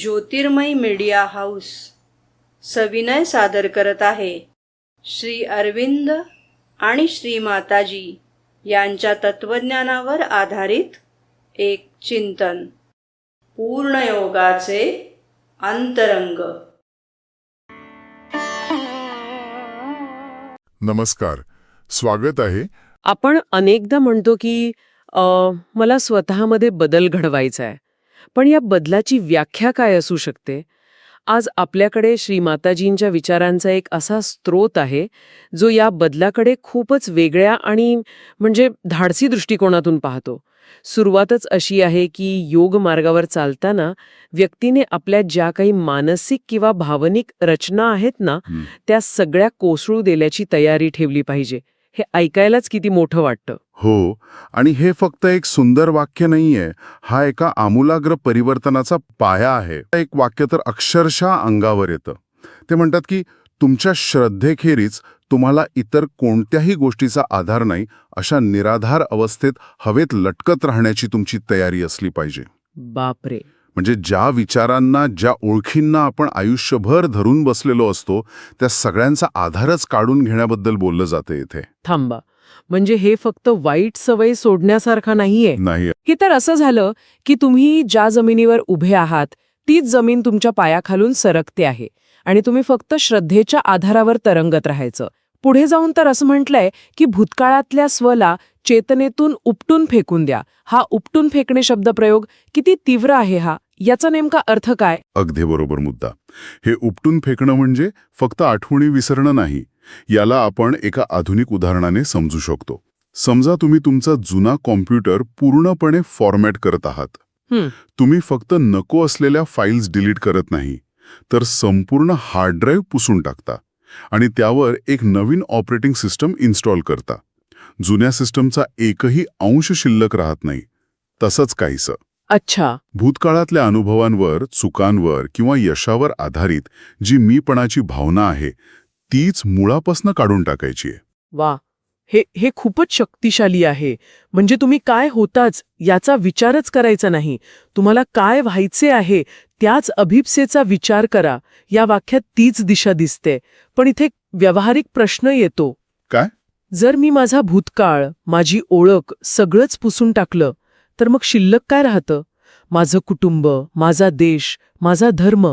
ज्योतिर्मय media house सविनय सादर करत आहे. श्री अरविंद आणि श्री माताजी यांच्या तत्वज्ञानावर आधारित एक चिंतन. पूर्णयोगाचे अंतरंग. नमस्कार. स्वागत आहे. आपण अनेकदा म्हणतो की अ, मला स्वतःमध्ये बदल घडवायचा आहे. पण या बदलाची व्याख्या काय असू शकते? आज आपल्याकडे श्रीमाताजींच्या विचारांचा एक असा स्रोत आहे जो या बदलाकडे खूपच वेगळ्या आणि म्हणजे धाडसी दृष्टिकोनातून पाहतो. सुरुवातच अशी आहे की योग मार्गावर चालताना व्यक्तीने आपल्या ज्या काही मानसिक किंवा भावनिक रचना आहेत ना. त्या सगळ्या कोसळू देण्याची तयारी ठेवली पाहिजे. हे ऐकायलाच किती मोठं वाटतं. हो आणि हे फक्त एक सुंदर वाक्य नाहीये हा एका आमूलाग्र परिवर्तनाचा पाया आहे. एक वाक्य तर अक्षरशः अंगावर येतं. ते म्हणतात की तुमच्या श्रद्धेखेरीज तुम्हाला इतर कोणत्याही गोष्टीचा आधार नाही अशा निराधार अवस्थेत हवेत लटकत राहण्याची तुमची तयारी असली पाहिजे. बापरे! म्हणजे ज्या विचारांना ज्या ओळखींना आपण आयुष्यभर धरून बसलेलो असतो त्या सगळ्यांचा आधारच काढून घेण्याबद्दल बोललं जाते इथे. थांबा. म्हणजे हे फक्त वाईट सवय सोडण्यासारखा नाहीये? नाही हे तर असं झालं की तुम्ही ज्या जमिनीवर उभे आहात तीच जमीन तुमच्या पायाखालून सरकते आहे आणि तुम्ही फक्त श्रद्धेच्या आधारावर तरंगत राहायचं. पुढे जाऊन तर असं म्हटलंय की भूतकाळातल्या स्वला चेतनेतून उपटून फेकून द्या. हा उपटून फेकणे शब्दप्रयोग किती तीव्र आहे हा? याचा नेमका अर्थ काय? अगदी बरोबर मुद्दा. हे उपटून फेकणं म्हणजे फक्त आठवणी विसरणं नाही. याला आपण एका आधुनिक उदाहरणाने समजू शकतो. समजा तुम्ही तुमचा जुना कॉम्प्युटर पूर्णपणे फॉर्मॅट करत आहात. तुम्ही फक्त नको असलेल्या फाईल्स डिलीट करत नाही. तर संपूर्ण हार्ड ड्राईव्ह पुसून टाकता. आणि त्यावर एक नवीन ऑपरेटिंग सिस्टम इन्स्टॉल करता. जुन्या सिस्टमचा एकही अंश शिल्लक राहत नाही. तसंच काहीसं. अच्छा. भूतकाळातल्या अनुभवांवर चुकांवर किंवा यशावर आधारित जी मीपणाची भावना आहे तीच मुळापासनं काढून टाकायची आहे. वा. हे हे खूपच शक्तिशाली आहे. म्हणजे तुम्ही काय होताच याचा विचारच करायचा नाही. तुम्हाला काय व्हायचे आहे त्याच अभिप्सेचा विचार करा. या वाक्यात तीच दिशा दिसते. पण इथे एक व्यावहारिक प्रश्न येतो. काय? जर मी माझा भूतकाळ माझी ओळख सगळंच पुसून टाकलं तर मग शिल्लक काय राहतं? माझं कुटुंब माझा देश माझा धर्म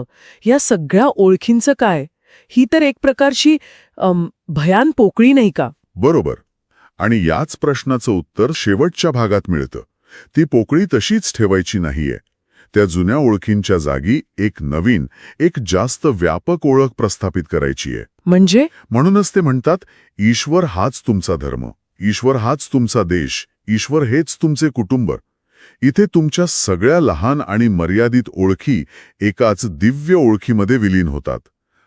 या सगळ्या ओळखींचं काय? ही तर एक प्रकारची भयान पोकळी नाही का? बरोबर. आणि याच प्रश्नाचं उत्तर शेवटच्या भागात मिळतं. ती पोकळी तशीच ठेवायची नाहीये. त्या जुन्या ओळखींच्या जागी एक नवीन एक जास्त व्यापक ओळख प्रस्थापित करायची आहे म्हणजे? म्हणूनच ते म्हणतात ईश्वर हाच तुमचा धर्म. ईश्वर हाच तुमचा देश. ईश्वर हेच तुमचे कुटुंब. इथे तुमच्या सगळ्या लहान आणि मर्यादित ओळखी एकाच दिव्य ओळखीमध्ये विलीन होतात.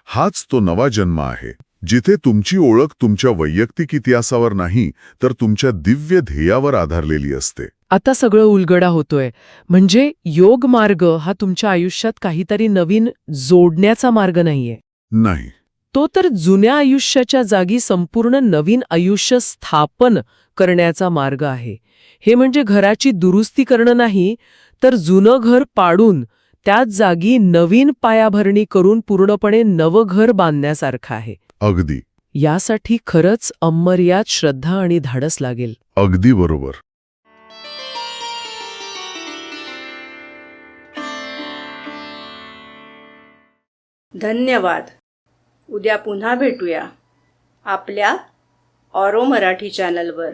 हाच तो नवा जन्म आहे. जिथे तुमची ओळख तुमच्या वैयक्तिक इतिहासावर नाही तर तुमच्या दिव्य ध्येयावर आधारलेली असते. आता सगळं उलगडा होतोय. म्हणजे योग मार्ग हा तुमच्या आयुष्यात काहीतरी नवीन जोडण्याचा मार्ग नाहीये. नाही. तो तर जुन्या आयुष्याच्या जागी संपूर्ण नवीन आयुष्य स्थापन करण्याचा मार्ग आहे. हे म्हणजे घराची दुरुस्ती करणं नाही तर जुनं घर पाडून त्याच जागी नवीन पायाभरणी करून पूर्णपणे नवं घर बांधण्यासारखं आहे. अगदी. यासाठी खरंच अमर्याद श्रद्धा आणि धाडस लागेल. अगदी बरोबर. धन्यवाद. उद्या पुन्हा भेटूया आपल्या ऑरो मराठी चॅनलवर.